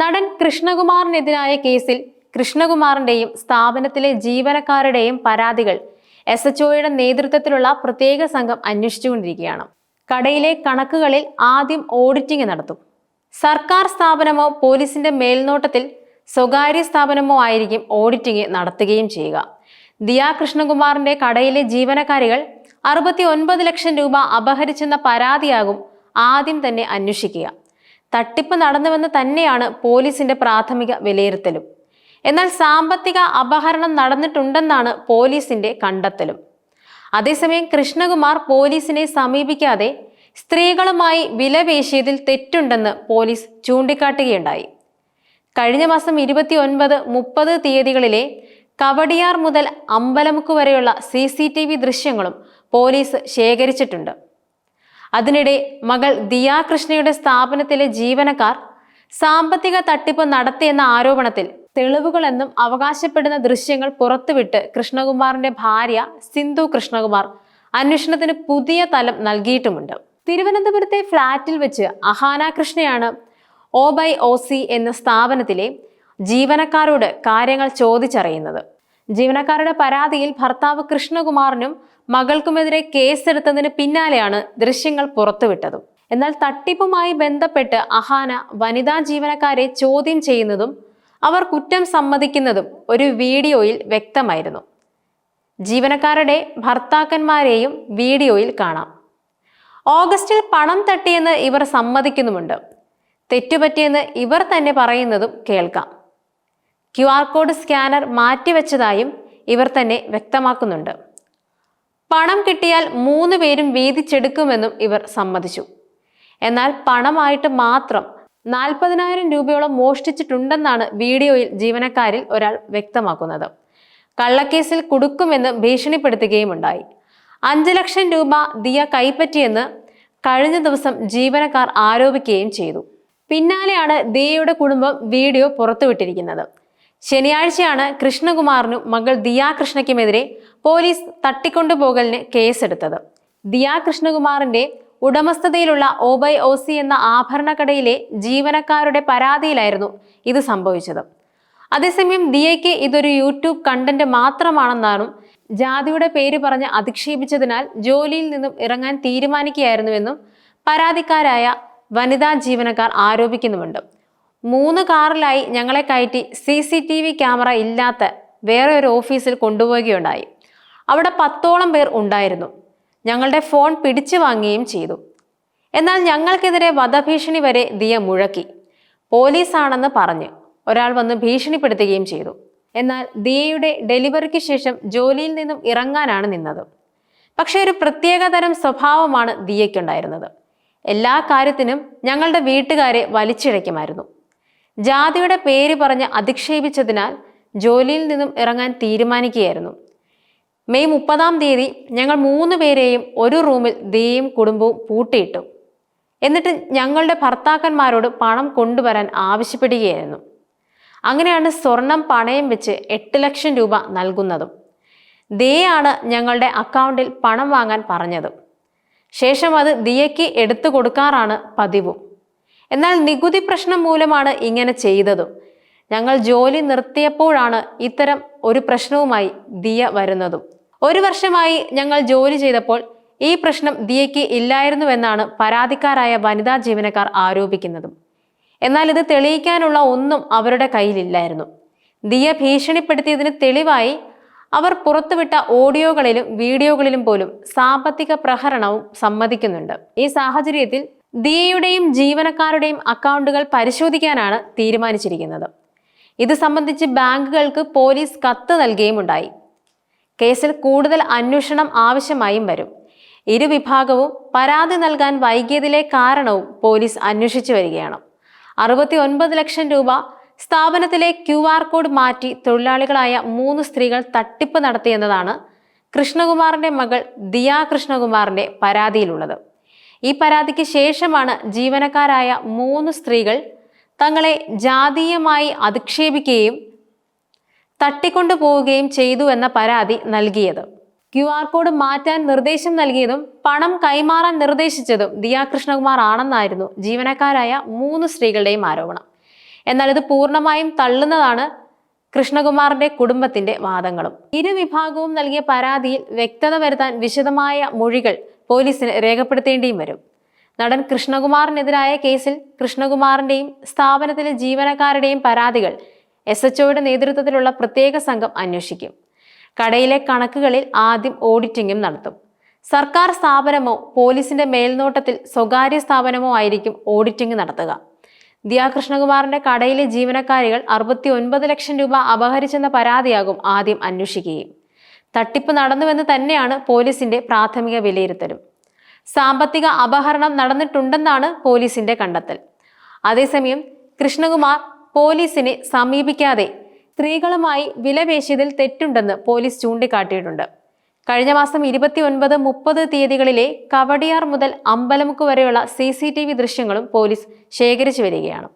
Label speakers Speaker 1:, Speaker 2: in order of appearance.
Speaker 1: നടൻ കൃഷ്ണകുമാറിനെതിരായ കേസിൽ കൃഷ്ണകുമാറിന്റെയും സ്ഥാപനത്തിലെ ജീവനക്കാരുടെയും പരാതികൾ എസ് എച്ച് ഒയുടെ നേതൃത്വത്തിലുള്ള പ്രത്യേക സംഘം അന്വേഷിച്ചുകൊണ്ടിരിക്കുകയാണ്. കടയിലെ കണക്കുകളിൽ ആദ്യം ഓഡിറ്റിംഗ് നടത്തും. സർക്കാർ സ്ഥാപനമോ പോലീസിന്റെ മേൽനോട്ടത്തിൽ സ്വകാര്യ സ്ഥാപനമോ ആയിരിക്കും ഓഡിറ്റിംഗ് നടത്തുകയും ചെയ്യുക. ദിയാ കൃഷ്ണകുമാറിന്റെ കടയിലെ ജീവനക്കാരികൾ അറുപത്തി ഒൻപത് ലക്ഷം രൂപ അപഹരിച്ചെന്ന പരാതിയാകും ആദ്യം തന്നെ അന്വേഷിക്കുക. തട്ടിപ്പ് നടന്നുവെന്ന് തന്നെയാണ് പോലീസിന്റെ പ്രാഥമിക വിലയിരുത്തലും. എന്നാൽ സാമ്പത്തിക അപഹരണം നടന്നിട്ടുണ്ടെന്നാണ് പോലീസിന്റെ കണ്ടെത്തലും. അതേസമയം കൃഷ്ണകുമാർ പോലീസിനെ സമീപിക്കാതെ സ്ത്രീകളുമായി വിലപേശിയതിൽ തെറ്റുണ്ടെന്ന് പോലീസ് ചൂണ്ടിക്കാട്ടുകയുണ്ടായി. കഴിഞ്ഞ മാസം ഇരുപത്തി ഒൻപത് മുപ്പത് തീയതികളിലെ കവടിയാർ മുതൽ അമ്പലമുക്ക് വരെയുള്ള സി സി ടി വി ദൃശ്യങ്ങളും പോലീസ് ശേഖരിച്ചിട്ടുണ്ട്. അതിനിടെ മകൾ ദിയാകൃഷ്ണയുടെ സ്ഥാപനത്തിലെ ജീവനക്കാർ സാമ്പത്തിക തട്ടിപ്പ് നടത്തിയെന്ന ആരോപണത്തിൽ തെളിവുകളെന്നും അവകാശപ്പെടുന്ന ദൃശ്യങ്ങൾ പുറത്തുവിട്ട് കൃഷ്ണകുമാറിന്റെ ഭാര്യ സിന്ധു കൃഷ്ണകുമാർ അന്വേഷണത്തിന് പുതിയ തലം നൽകിയിട്ടുമുണ്ട്. തിരുവനന്തപുരത്തെ ഫ്ളാറ്റിൽ വെച്ച് അഹാന കൃഷ്ണയാണ് ഒ ബൈ ഒ സി എന്ന സ്ഥാപനത്തിലെ ജീവനക്കാരോട് കാര്യങ്ങൾ ചോദിച്ചറിയുന്നത്. ജീവനക്കാരുടെ പരാതിയിൽ ഭർത്താവ് കൃഷ്ണകുമാറിനും മകൾക്കുമെതിരെ കേസെടുത്തതിന് പിന്നാലെയാണ് ദൃശ്യങ്ങൾ പുറത്തുവിട്ടതും. എന്നാൽ തട്ടിപ്പുമായി ബന്ധപ്പെട്ട് അഹാന വനിതാ ജീവനക്കാരെ ചോദ്യം ചെയ്യുന്നതും അവർ കുറ്റം സമ്മതിക്കുന്നതും ഒരു വീഡിയോയിൽ വ്യക്തമായിരുന്നു. ജീവനക്കാരുടെ ഭർത്താക്കന്മാരെയും വീഡിയോയിൽ കാണാം. ഓഗസ്റ്റിൽ പണം തട്ടിയെന്ന് ഇവർ സമ്മതിക്കുന്നുമുണ്ട്. തെറ്റുപറ്റിയെന്ന് ഇവർ തന്നെ പറയുന്നതും കേൾക്കാം. ക്യു ആർ കോഡ് സ്കാനർ മാറ്റിവെച്ചതായും ഇവർ തന്നെ വ്യക്തമാക്കുന്നുണ്ട്. പണം കിട്ടിയാൽ മൂന്ന് പേരും വീതിച്ചെടുക്കുമെന്നും ഇവർ സമ്മതിച്ചു. എന്നാൽ പണമായിട്ട് മാത്രം നാൽപ്പതിനായിരം രൂപയോളം മോഷ്ടിച്ചിട്ടുണ്ടെന്നാണ് വീഡിയോയിൽ ജീവനക്കാരിൽ ഒരാൾ വ്യക്തമാക്കുന്നത്. കള്ളക്കേസിൽ കുടുക്കുമെന്ന് ഭീഷണിപ്പെടുത്തുകയും ഉണ്ടായി അഞ്ച് ലക്ഷം രൂപ ദിയ കൈപ്പറ്റിയെന്ന് കഴിഞ്ഞ ദിവസം ജീവനക്കാർ ആരോപിക്കുകയും ചെയ്തു. പിന്നാലെയാണ് ദിയയുടെ കുടുംബം വീഡിയോ പുറത്തുവിട്ടിരിക്കുന്നത്. ശനിയാഴ്ചയാണ് കൃഷ്ണകുമാറിനും മകൾ ദിയാ കൃഷ്ണയ്ക്കുമെതിരെ പോലീസ് തട്ടിക്കൊണ്ടുപോകലിന് കേസെടുത്തത്. ദിയാ കൃഷ്ണകുമാറിന്റെ ഉടമസ്ഥതയിലുള്ള ഓബൈ ഒ സി എന്ന ആഭരണക്കടയിലെ ജീവനക്കാരുടെ പരാതിയിലായിരുന്നു ഇത് സംഭവിച്ചത്. അതേസമയം ദിയയ്ക്ക് ഇതൊരു യൂട്യൂബ് കണ്ടന്റ് മാത്രമാണെന്നാണ് ജാതിയുടെ പേര് പറഞ്ഞ് അധിക്ഷേപിച്ചതിനാൽ ജോലിയിൽ നിന്നും ഇറങ്ങാൻ തീരുമാനിക്കുകയായിരുന്നുവെന്നും പരാതിക്കാരായ വനിതാ ജീവനക്കാർ ആരോപിക്കുന്നുമുണ്ട്. മൂന്ന് കാറിലായി ഞങ്ങളെ കയറ്റി C C T V camera ഇല്ലാത്ത വേറെ ഒരു ഓഫീസിൽ കൊണ്ടുപോവുകയുണ്ടായി. അവിടെ പത്തോളം പേർ ഉണ്ടായിരുന്നു. ഞങ്ങളുടെ ഫോൺ പിടിച്ചു വാങ്ങുകയും ചെയ്തു. എന്നാൽ ഞങ്ങൾക്കെതിരെ വധഭീഷണി വരെ ദിയ മുഴക്കി. പോലീസാണെന്ന് പറഞ്ഞ് ഒരാൾ വന്ന് ഭീഷണിപ്പെടുത്തുകയും ചെയ്തു. എന്നാൽ ദിയയുടെ ഡെലിവറിക്ക് ശേഷം ജോലിയിൽ നിന്നും ഇറങ്ങാനാണ് നിന്നത്. പക്ഷേ ഒരു പ്രത്യേകതരം സ്വഭാവമാണ് ദിയയ്ക്കുണ്ടായിരുന്നത്. എല്ലാ കാര്യത്തിനും ഞങ്ങളുടെ വീട്ടുകാരെ വലിച്ചിഴയ്ക്കുമായിരുന്നു. ജാതിയുടെ പേര് പറഞ്ഞ് അധിക്ഷേപിച്ചതിനാൽ ജോലിയിൽ നിന്നും ഇറങ്ങാൻ തീരുമാനിക്കുകയായിരുന്നു. മെയ് മുപ്പതാം തീയതി ഞങ്ങൾ മൂന്ന് പേരെയും ഒരു റൂമിൽ ദീയും കുടുംബവും പൂട്ടിയിട്ടു. എന്നിട്ട് ഞങ്ങളുടെ ഭർത്താക്കന്മാരോട് പണം കൊണ്ടുവരാൻ ആവശ്യപ്പെടുകയായിരുന്നു. അങ്ങനെയാണ് സ്വർണം പണയം വെച്ച് എട്ട് ലക്ഷം രൂപ നൽകുന്നതും. ദിയയാണ് ഞങ്ങളുടെ അക്കൗണ്ടിൽ പണം വാങ്ങാൻ പറഞ്ഞത്. ശേഷം അത് ദിയയ്ക്ക് എടുത്തു കൊടുക്കാറാണ് പതിവും. എന്നാൽ നികുതി പ്രശ്നം മൂലമാണ് ഇങ്ങനെ ചെയ്തതും. ഞങ്ങൾ ജോലി നിർത്തിയപ്പോഴാണ് ഇത്തരം ഒരു പ്രശ്നവുമായി ദിയ വരുന്നതും. ഒരു വർഷമായി ഞങ്ങൾ ജോലി ചെയ്തപ്പോൾ ഈ പ്രശ്നം ദിയയ്ക്ക് ഇല്ലായിരുന്നുവെന്നാണ് പരാതിക്കാരായ വനിതാ ജീവനക്കാർ ആരോപിക്കുന്നതും. എന്നാൽ ഇത് തെളിയിക്കാനുള്ള ഒന്നും അവരുടെ കയ്യിലില്ലായിരുന്നു. ദിയ ഭീഷണിപ്പെടുത്തിയതിന് തെളിവായി അവർ പുറത്തുവിട്ട ഓഡിയോകളിലും വീഡിയോകളിലും പോലും സാമ്പത്തിക പ്രഹരണവും സമ്മതിക്കുന്നുണ്ട്. ഈ സാഹചര്യത്തിൽ ദിയയുടെയും ജീവനക്കാരുടെയും അക്കൗണ്ടുകൾ പരിശോധിക്കാനാണ് തീരുമാനിച്ചിരിക്കുന്നത്. ഇത് സംബന്ധിച്ച് ബാങ്കുകൾക്ക് പോലീസ് കത്ത് നൽകുകയും ഉണ്ടായി കേസിൽ കൂടുതൽ അന്വേഷണം ആവശ്യമായും വരും. ഇരുവിഭാഗവും പരാതി നൽകാൻ വൈകിയതിലെ കാരണവും പോലീസ് അന്വേഷിച്ചു വരികയാണ്. അറുപത്തി ഒൻപത് ലക്ഷം രൂപ സ്ഥാപനത്തിലെ ക്യു ആർ കോഡ് മാറ്റി തൊഴിലാളികളായ മൂന്ന് സ്ത്രീകൾ തട്ടിപ്പ് നടത്തിയെന്നതാണ് കൃഷ്ണകുമാറിന്റെ മകൾ ദിയ കൃഷ്ണകുമാറിന്റെ പരാതിയിലുള്ളത്. ഈ പരാതിക്ക് ശേഷമാണ് ജീവനക്കാരായ മൂന്ന് സ്ത്രീകൾ തങ്ങളെ ജാതീയമായി അധിക്ഷേപിക്കുകയും തട്ടിക്കൊണ്ടുപോവുകയും ചെയ്തു എന്ന പരാതി നൽകിയത്. ക്യു ആർ കോഡ് മാറ്റാൻ നിർദ്ദേശം നൽകിയതും പണം കൈമാറാൻ നിർദ്ദേശിച്ചതും ദിയാ കൃഷ്ണകുമാർ ആണെന്നായിരുന്നു ജീവനക്കാരായ മൂന്ന് സ്ത്രീകളുടെയും ആരോപണം. എന്നാൽ ഇത് പൂർണമായും തള്ളുന്നതാണ് കൃഷ്ണകുമാറിന്റെ കുടുംബത്തിന്റെ വാദങ്ങളും. ഇരു വിഭാഗവും നൽകിയ പരാതിയിൽ വ്യക്തത വരുത്താൻ വിശദമായ മൊഴികൾ പോലീസിന് രേഖപ്പെടുത്തേണ്ടിയും വരും. നടൻ കൃഷ്ണകുമാറിനെതിരായ കേസിൽ കൃഷ്ണകുമാറിന്റെയും സ്ഥാപനത്തിലെ ജീവനക്കാരുടെയും പരാതികൾ എസ് എച്ച് നേതൃത്വത്തിലുള്ള പ്രത്യേക സംഘം അന്വേഷിക്കും. കടയിലെ കണക്കുകളിൽ ആദ്യം ഓഡിറ്റിംഗും നടത്തും. സർക്കാർ സ്ഥാപനമോ പോലീസിന്റെ മേൽനോട്ടത്തിൽ സ്വകാര്യ സ്ഥാപനമോ ആയിരിക്കും ഓഡിറ്റിംഗ് നടത്തുക. ദിയാ കൃഷ്ണകുമാറിന്റെ കടയിലെ ജീവനക്കാരികൾ അറുപത്തി ലക്ഷം രൂപ അപഹരിച്ചെന്ന പരാതിയാകും ആദ്യം അന്വേഷിക്കുകയും. തട്ടിപ്പ് നടന്നുവെന്ന് തന്നെയാണ് പോലീസിന്റെ പ്രാഥമിക വിലയിരുത്തലും. സാമ്പത്തിക അപഹരണം നടന്നിട്ടുണ്ടെന്നാണ് പോലീസിന്റെ കണ്ടെത്തൽ. അതേസമയം കൃഷ്ണകുമാർ പോലീസിനെ സമീപിക്കാതെ സ്ത്രീകളുമായി വിലപേശിയതിൽ തെറ്റുണ്ടെന്ന് പോലീസ് ചൂണ്ടിക്കാട്ടിയിട്ടുണ്ട്. കഴിഞ്ഞ മാസം ഇരുപത്തി ഒൻപത് മുപ്പത് തീയതികളിലെ കവടിയാർ മുതൽ അമ്പലമുക്ക് വരെയുള്ള സി ദൃശ്യങ്ങളും പോലീസ് ശേഖരിച്ചു വരികയാണ്.